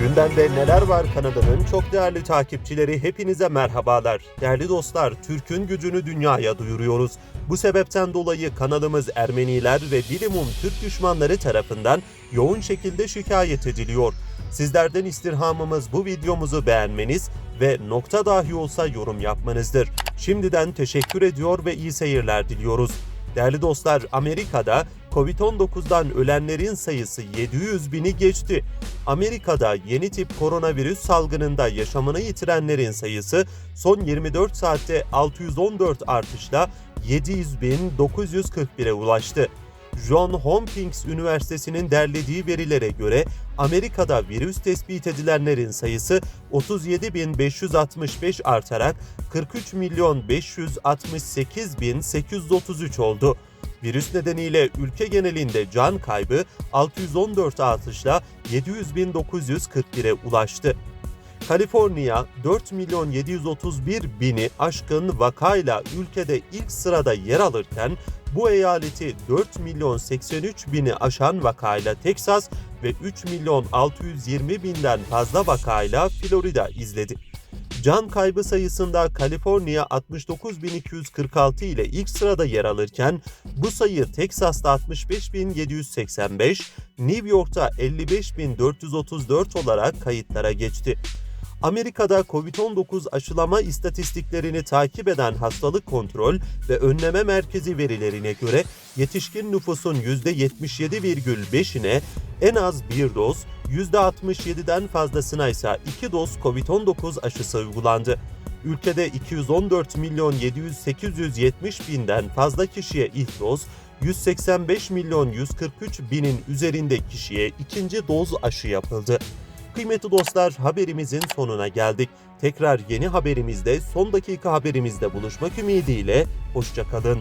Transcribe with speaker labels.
Speaker 1: Gündemde neler var kanalının çok değerli takipçileri hepinize merhabalar. Değerli dostlar, Türk'ün gücünü dünyaya duyuruyoruz. Bu sebepten dolayı kanalımız Ermeniler ve bilimum Türk düşmanları tarafından yoğun şekilde şikayet ediliyor. Sizlerden istirhamımız bu videomuzu beğenmeniz ve nokta dahi olsa yorum yapmanızdır. Şimdiden teşekkür ediyor ve iyi seyirler diliyoruz. Değerli dostlar, Amerika'da Covid-19'dan ölenlerin sayısı 700 bini geçti. Amerika'da yeni tip koronavirüs salgınında yaşamını yitirenlerin sayısı son 24 saatte 614 artışla 700.941'e ulaştı. John Hopkins Üniversitesi'nin derlediği verilere göre Amerika'da virüs tespit edilenlerin sayısı 37.565 artarak 43 milyon 568 bin 833 oldu. Virüs nedeniyle ülke genelinde can kaybı 614 artışla 700.941'e ulaştı. Kaliforniya 4 milyon 731 bini aşkın vakayla ülkede ilk sırada yer alırken bu eyaleti 4 milyon 83 bini aşan vakayla Teksas ve 3 milyon 620 binden fazla vakayla Florida izledi. Can kaybı sayısında Kaliforniya 69.246 ile ilk sırada yer alırken bu sayı Teksas'ta 65.785, New York'ta 55.434 olarak kayıtlara geçti. Amerika'da COVID-19 aşılama istatistiklerini takip eden Hastalık Kontrol ve Önleme Merkezi verilerine göre yetişkin nüfusun %77,5'ine en az bir doz, %67'den fazlasına ise 2 doz COVID-19 aşısı uygulandı. Ülkede 214 milyon 700 binden fazla kişiye ilk doz, 185 milyon 143 binin üzerinde kişiye ikinci doz aşı yapıldı. Kıymetli dostlar haberimizin sonuna geldik. Tekrar yeni haberimizde son dakika haberimizde buluşmak ümidiyle hoşçakalın.